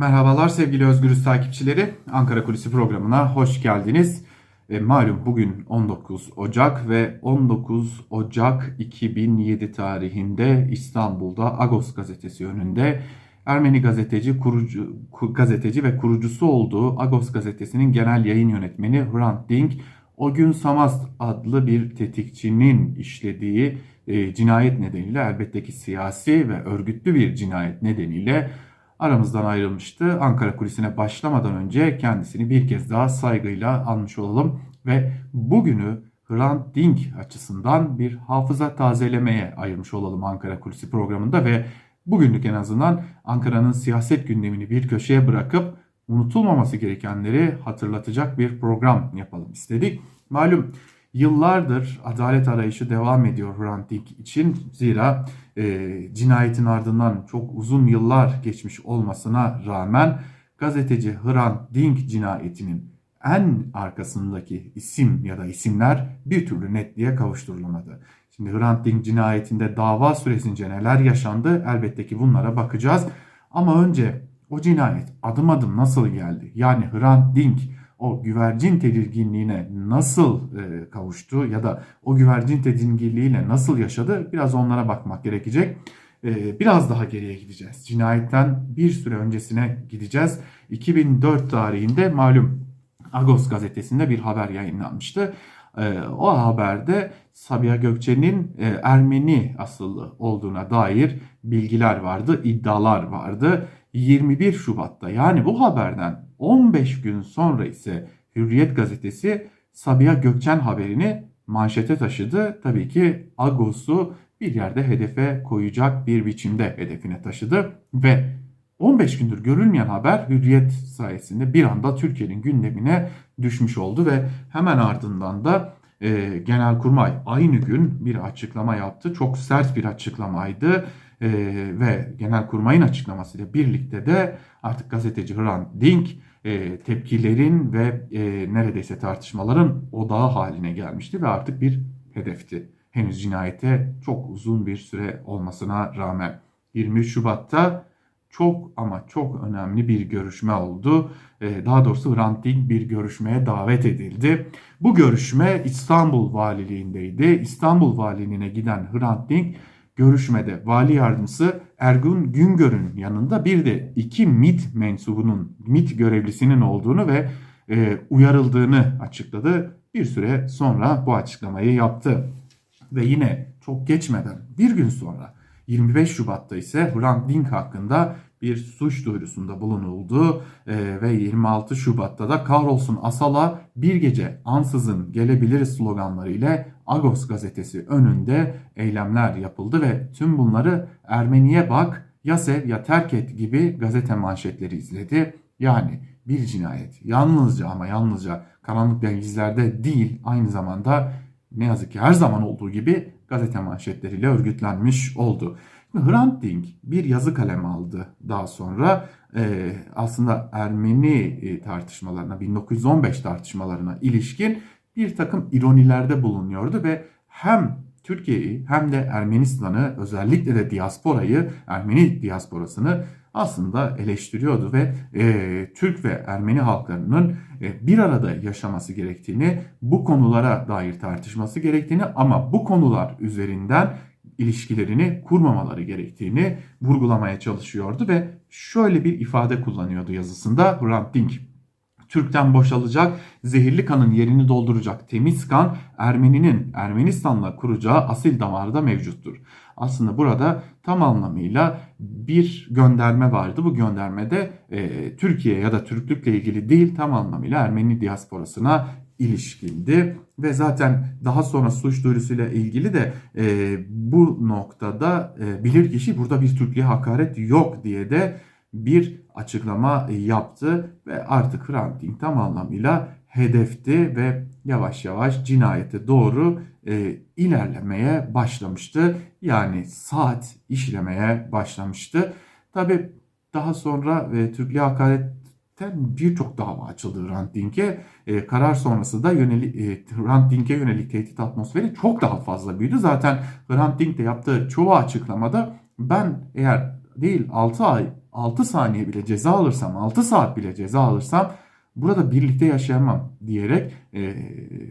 Merhabalar sevgili Özgürüz takipçileri. Ankara Kulisi programına hoş geldiniz. E, malum bugün 19 Ocak ve 19 Ocak 2007 tarihinde İstanbul'da Agos gazetesi önünde Ermeni gazeteci, kurucu, ku- gazeteci ve kurucusu olduğu Agos gazetesinin genel yayın yönetmeni Hrant Dink o gün Samast adlı bir tetikçinin işlediği e, cinayet nedeniyle elbette ki siyasi ve örgütlü bir cinayet nedeniyle aramızdan ayrılmıştı. Ankara kulisine başlamadan önce kendisini bir kez daha saygıyla anmış olalım ve bugünü Hrant Dink açısından bir hafıza tazelemeye ayırmış olalım Ankara Kulisi programında ve bugünlük en azından Ankara'nın siyaset gündemini bir köşeye bırakıp unutulmaması gerekenleri hatırlatacak bir program yapalım istedik. Malum yıllardır adalet arayışı devam ediyor Hrant Dink için. Zira e, cinayetin ardından çok uzun yıllar geçmiş olmasına rağmen gazeteci Hrant Dink cinayetinin en arkasındaki isim ya da isimler bir türlü netliğe kavuşturulamadı. Şimdi Hrant Dink cinayetinde dava süresince neler yaşandı elbette ki bunlara bakacağız. Ama önce o cinayet adım adım nasıl geldi? Yani Hrant Dink o güvercin tedirginliğine nasıl e, kavuştu ya da o güvercin tedirginliğiyle nasıl yaşadı biraz onlara bakmak gerekecek. E, biraz daha geriye gideceğiz. Cinayetten bir süre öncesine gideceğiz. 2004 tarihinde malum Agos gazetesinde bir haber yayınlanmıştı. E, o haberde Sabiha Gökçe'nin e, Ermeni asıllı olduğuna dair bilgiler vardı, iddialar vardı. 21 Şubat'ta yani bu haberden 15 gün sonra ise Hürriyet gazetesi Sabiha Gökçen haberini manşete taşıdı. Tabii ki Agos'u bir yerde hedefe koyacak bir biçimde hedefine taşıdı ve 15 gündür görülmeyen haber Hürriyet sayesinde bir anda Türkiye'nin gündemine düşmüş oldu ve hemen ardından da e, Genelkurmay aynı gün bir açıklama yaptı. Çok sert bir açıklamaydı e, ve Genelkurmay'ın açıklamasıyla birlikte de artık gazeteci Hrant Dink e, tepkilerin ve e, neredeyse tartışmaların odağı haline gelmişti ve artık bir hedefti. Henüz cinayete çok uzun bir süre olmasına rağmen 23 Şubat'ta çok ama çok önemli bir görüşme oldu. Ee, Daha doğrusu Hrant bir görüşmeye davet edildi. Bu görüşme İstanbul Valiliğindeydi. İstanbul Valiliğine giden Hrant görüşmede vali yardımcısı Ergun Güngör'ün yanında bir de iki MIT mensubunun, MIT görevlisinin olduğunu ve e, uyarıldığını açıkladı. Bir süre sonra bu açıklamayı yaptı. Ve yine çok geçmeden bir gün sonra 25 Şubat'ta ise Hrant Dink hakkında bir suç duyurusunda bulunuldu Ee, ve 26 Şubat'ta da kahrolsun Asala bir gece ansızın gelebilir sloganları ile Agos gazetesi önünde eylemler yapıldı ve tüm bunları Ermeniye bak ya sev ya terk et gibi gazete manşetleri izledi. Yani bir cinayet yalnızca ama yalnızca karanlık denizlerde değil aynı zamanda ne yazık ki her zaman olduğu gibi gazete manşetleriyle örgütlenmiş oldu. Hrant Dink bir yazı kalemi aldı daha sonra Ee, aslında Ermeni e, tartışmalarına 1915 tartışmalarına ilişkin bir takım ironilerde bulunuyordu ve hem Türkiye'yi hem de Ermenistan'ı özellikle de diasporayı Ermeni diasporasını aslında eleştiriyordu ve e, Türk ve Ermeni halklarının e, bir arada yaşaması gerektiğini, bu konulara dair tartışması gerektiğini ama bu konular üzerinden ilişkilerini kurmamaları gerektiğini vurgulamaya çalışıyordu ve şöyle bir ifade kullanıyordu yazısında Hrant Dink. Türk'ten boşalacak, zehirli kanın yerini dolduracak temiz kan Ermeninin Ermenistan'la kuracağı asil damarda mevcuttur. Aslında burada tam anlamıyla bir gönderme vardı. Bu göndermede e, Türkiye ya da Türklükle ilgili değil tam anlamıyla Ermeni diasporasına ilişkindi ve zaten daha sonra suç duyurusuyla ilgili de e, bu noktada e, bilirkişi burada bir Türklüğe hakaret yok diye de bir açıklama yaptı ve artık Hrant Dink tam anlamıyla hedefti ve yavaş yavaş cinayete doğru e, ilerlemeye başlamıştı. Yani saat işlemeye başlamıştı. Tabi daha sonra e, Türklüğe hakaretten birçok dava açıldı Hrant Dink'e. E, karar sonrası da yönelik, e, Hrant yönelik tehdit atmosferi çok daha fazla büyüdü. Zaten Hrant Dink de yaptığı çoğu açıklamada ben eğer değil 6 ay 6 saniye bile ceza alırsam, 6 saat bile ceza alırsam burada birlikte yaşayamam diyerek e,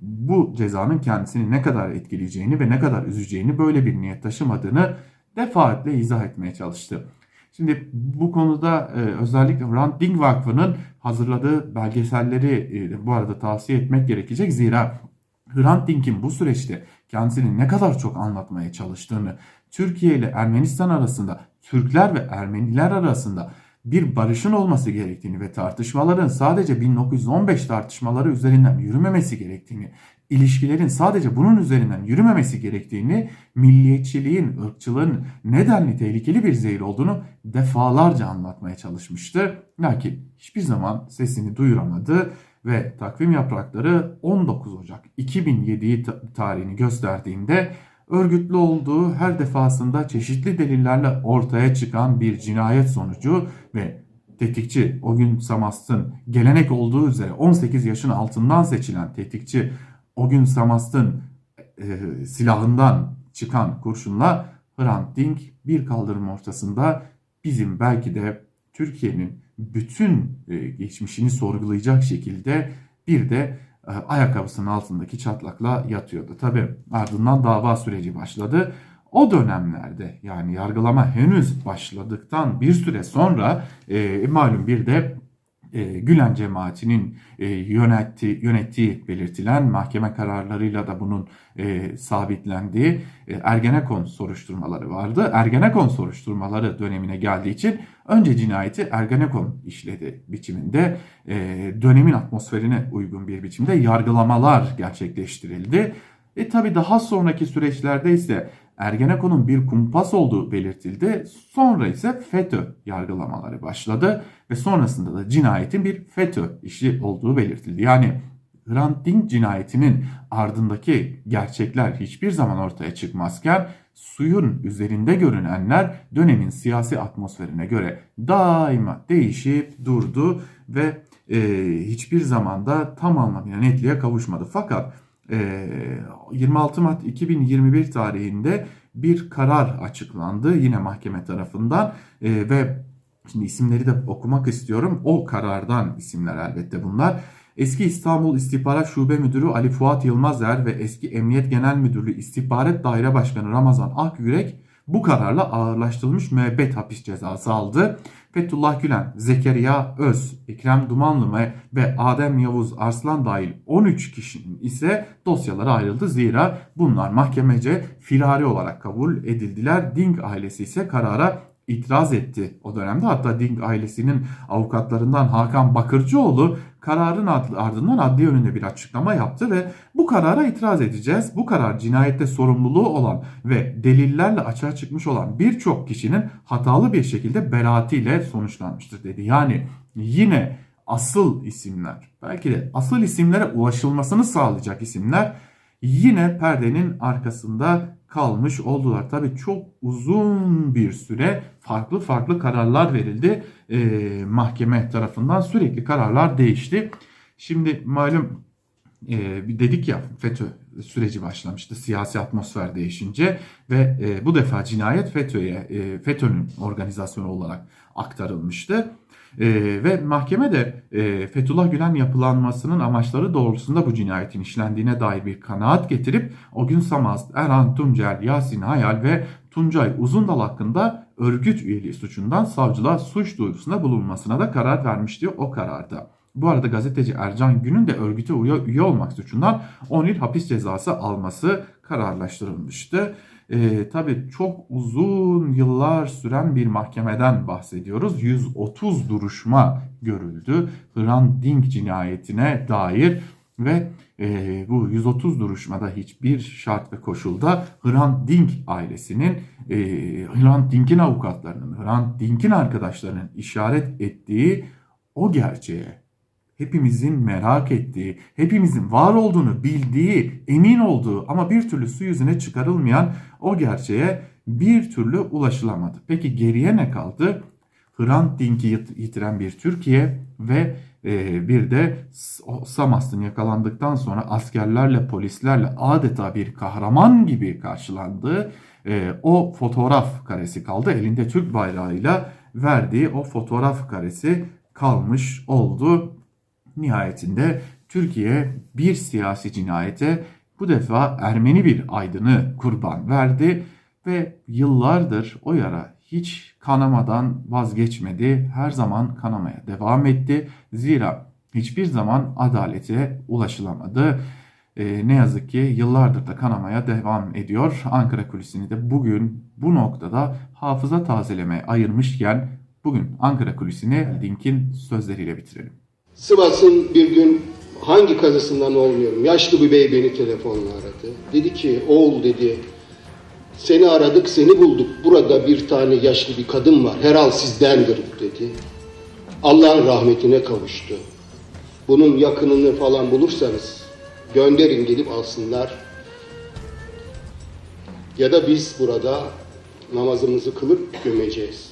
bu cezanın kendisini ne kadar etkileyeceğini ve ne kadar üzeceğini böyle bir niyet taşımadığını defaatle izah etmeye çalıştı. Şimdi bu konuda e, özellikle Hrant Dink Vakfı'nın hazırladığı belgeselleri e, bu arada tavsiye etmek gerekecek. Zira Hrant Dink'in bu süreçte kendisini ne kadar çok anlatmaya çalıştığını, Türkiye ile Ermenistan arasında, Türkler ve Ermeniler arasında bir barışın olması gerektiğini ve tartışmaların sadece 1915 tartışmaları üzerinden yürümemesi gerektiğini, ilişkilerin sadece bunun üzerinden yürümemesi gerektiğini, milliyetçiliğin, ırkçılığın nedenli tehlikeli bir zehir olduğunu defalarca anlatmaya çalışmıştı. Lakin hiçbir zaman sesini duyuramadı ve takvim yaprakları 19 Ocak 2007 tarihini gösterdiğinde örgütlü olduğu her defasında çeşitli delillerle ortaya çıkan bir cinayet sonucu ve tetikçi o gün Samast'ın gelenek olduğu üzere 18 yaşın altından seçilen tetikçi o gün Samast'ın e, silahından çıkan kurşunla Hrant Dink bir kaldırım ortasında bizim belki de Türkiye'nin bütün e, geçmişini sorgulayacak şekilde bir de ayakkabısının altındaki çatlakla yatıyordu. Tabi ardından dava süreci başladı. O dönemlerde yani yargılama henüz başladıktan bir süre sonra e, malum bir de e, Gülen cemaatinin e, yönetti, yönettiği belirtilen mahkeme kararlarıyla da bunun e, sabitlendiği e, Ergenekon soruşturmaları vardı. Ergenekon soruşturmaları dönemine geldiği için önce cinayeti Ergenekon işledi biçiminde e, dönemin atmosferine uygun bir biçimde yargılamalar gerçekleştirildi. E tabi daha sonraki süreçlerde ise Ergenekon'un bir kumpas olduğu belirtildi. Sonra ise FETÖ yargılamaları başladı ve sonrasında da cinayetin bir FETÖ işi olduğu belirtildi. Yani Hrant Dink cinayetinin ardındaki gerçekler hiçbir zaman ortaya çıkmazken suyun üzerinde görünenler dönemin siyasi atmosferine göre daima değişip durdu ve e, hiçbir zamanda tam anlamıyla netliğe kavuşmadı. Fakat 26 Mart 2021 tarihinde bir karar açıklandı yine mahkeme tarafından ve şimdi isimleri de okumak istiyorum. O karardan isimler elbette bunlar. Eski İstanbul İstihbarat Şube Müdürü Ali Fuat Yılmazer ve eski Emniyet Genel Müdürlüğü İstihbarat Daire Başkanı Ramazan Akyürek bu kararla ağırlaştırılmış müebbet hapis cezası aldı. Fethullah Gülen, Zekeriya Öz, Ekrem Dumanlı ve Adem Yavuz Arslan dahil 13 kişinin ise dosyaları ayrıldı. Zira bunlar mahkemece firari olarak kabul edildiler. Ding ailesi ise karara itiraz etti o dönemde. Hatta Ding ailesinin avukatlarından Hakan Bakırcıoğlu kararın ardından adli önünde bir açıklama yaptı ve bu karara itiraz edeceğiz. Bu karar cinayette sorumluluğu olan ve delillerle açığa çıkmış olan birçok kişinin hatalı bir şekilde beraatiyle sonuçlanmıştır dedi. Yani yine asıl isimler belki de asıl isimlere ulaşılmasını sağlayacak isimler yine perdenin arkasında kalmış oldular. Tabii çok uzun bir süre farklı farklı kararlar verildi. E, mahkeme tarafından sürekli kararlar değişti. Şimdi malum e, dedik ya FETÖ süreci başlamıştı siyasi atmosfer değişince ve e, bu defa cinayet FETÖ'ye e, FETÖ'nün organizasyonu olarak aktarılmıştı. E, ve mahkeme de e, Fethullah Gülen yapılanmasının amaçları doğrultusunda bu cinayetin işlendiğine dair bir kanaat getirip o gün Samaz, Erhan Tuncel, Yasin Hayal ve Tuncay Uzundal hakkında örgüt üyeliği suçundan savcılığa suç duyurusunda bulunmasına da karar vermişti o kararda. Bu arada gazeteci Ercan Gün'ün de örgüte üye olmak suçundan 10 yıl hapis cezası alması kararlaştırılmıştı. E, tabii çok uzun yıllar süren bir mahkemeden bahsediyoruz. 130 duruşma görüldü Hrant Dink cinayetine dair ve e, bu 130 duruşmada hiçbir şart ve koşulda Hrant Dink ailesinin, e, Hrant Dink'in avukatlarının, Hrant Dink'in arkadaşlarının işaret ettiği o gerçeğe hepimizin merak ettiği, hepimizin var olduğunu bildiği, emin olduğu ama bir türlü su yüzüne çıkarılmayan o gerçeğe bir türlü ulaşılamadı. Peki geriye ne kaldı? Hrant Dink'i yitiren bir Türkiye ve e, bir de Samast'ın yakalandıktan sonra askerlerle, polislerle adeta bir kahraman gibi karşılandığı e, o fotoğraf karesi kaldı. Elinde Türk bayrağıyla verdiği o fotoğraf karesi kalmış oldu. Nihayetinde Türkiye bir siyasi cinayete bu defa Ermeni bir aydını kurban verdi ve yıllardır o yara hiç kanamadan vazgeçmedi. Her zaman kanamaya devam etti. Zira hiçbir zaman adalete ulaşılamadı. Ee, ne yazık ki yıllardır da kanamaya devam ediyor. Ankara Kulisi'ni de bugün bu noktada hafıza tazelemeye ayırmışken bugün Ankara Kulisi'ni Link'in sözleriyle bitirelim. Sivas'ın bir gün hangi kazasından olmuyorum. Yaşlı bir bey beni telefonla aradı. Dedi ki oğul dedi seni aradık seni bulduk. Burada bir tane yaşlı bir kadın var. Herhal sizdendir dedi. Allah'ın rahmetine kavuştu. Bunun yakınını falan bulursanız gönderin gelip alsınlar. Ya da biz burada namazımızı kılıp gömeceğiz.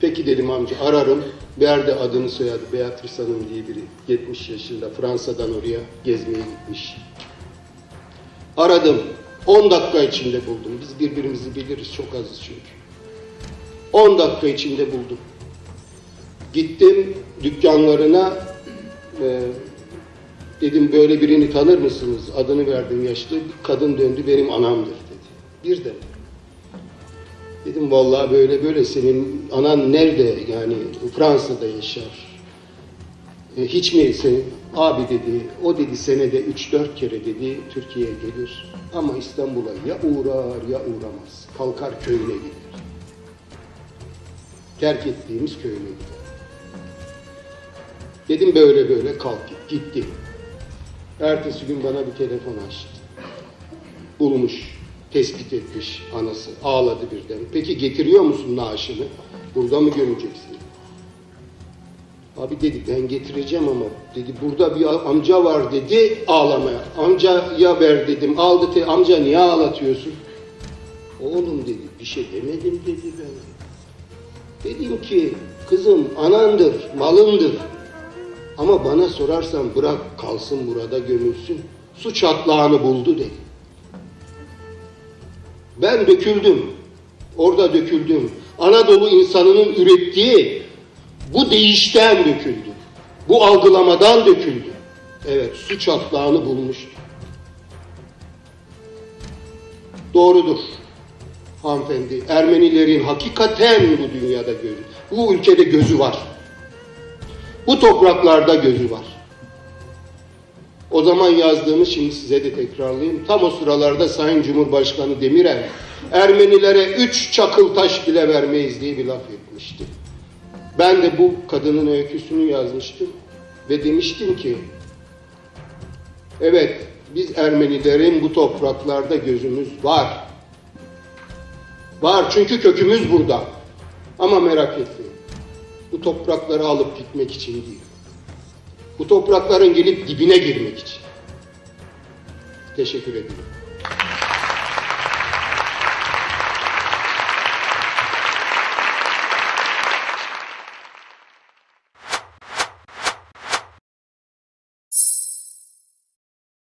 Peki dedim amca ararım. Verdi adını soyadı Beatrice Hanım diye biri. 70 yaşında Fransa'dan oraya gezmeye gitmiş. Aradım. 10 dakika içinde buldum. Biz birbirimizi biliriz çok azız çünkü. 10 dakika içinde buldum. Gittim dükkanlarına e, dedim böyle birini tanır mısınız? Adını verdim yaşlı. Kadın döndü benim anamdır dedi. Bir de Dedim vallahi böyle böyle senin anan nerede yani Fransa'da yaşar. E, hiç mi senin? Abi dedi o dedi senede 3-4 kere dedi Türkiye'ye gelir. Ama İstanbul'a ya uğrar ya uğramaz. Kalkar köyüne gider. Terk ettiğimiz köyüne gider. Dedim böyle böyle kalk git. Gitti. Ertesi gün bana bir telefon açtı. Bulmuş tespit etmiş anası. Ağladı birden. Peki getiriyor musun naaşını? Burada mı gömeceksin? Abi dedi ben getireceğim ama dedi burada bir amca var dedi ağlamaya. Amcaya ver dedim. Aldı te amca niye ağlatıyorsun? Oğlum dedi bir şey demedim dedi ben. Dedim ki kızım anandır, malındır. Ama bana sorarsan bırak kalsın burada gömülsün. Su çatlağını buldu dedi. Ben döküldüm. Orada döküldüm. Anadolu insanının ürettiği bu değişten döküldü. Bu algılamadan döküldü. Evet, su çatlağını bulmuştu. Doğrudur hanımefendi. Ermenilerin hakikaten bu dünyada gözü, bu ülkede gözü var. Bu topraklarda gözü var. O zaman yazdığımı şimdi size de tekrarlayayım. Tam o sıralarda Sayın Cumhurbaşkanı Demirel Ermenilere üç çakıl taş bile vermeyiz diye bir laf etmişti. Ben de bu kadının öyküsünü yazmıştım ve demiştim ki evet biz Ermenilerin bu topraklarda gözümüz var. Var çünkü kökümüz burada. Ama merak etmeyin. Bu toprakları alıp gitmek için değil. Bu toprakların gelip dibine girmek için. Teşekkür ederim.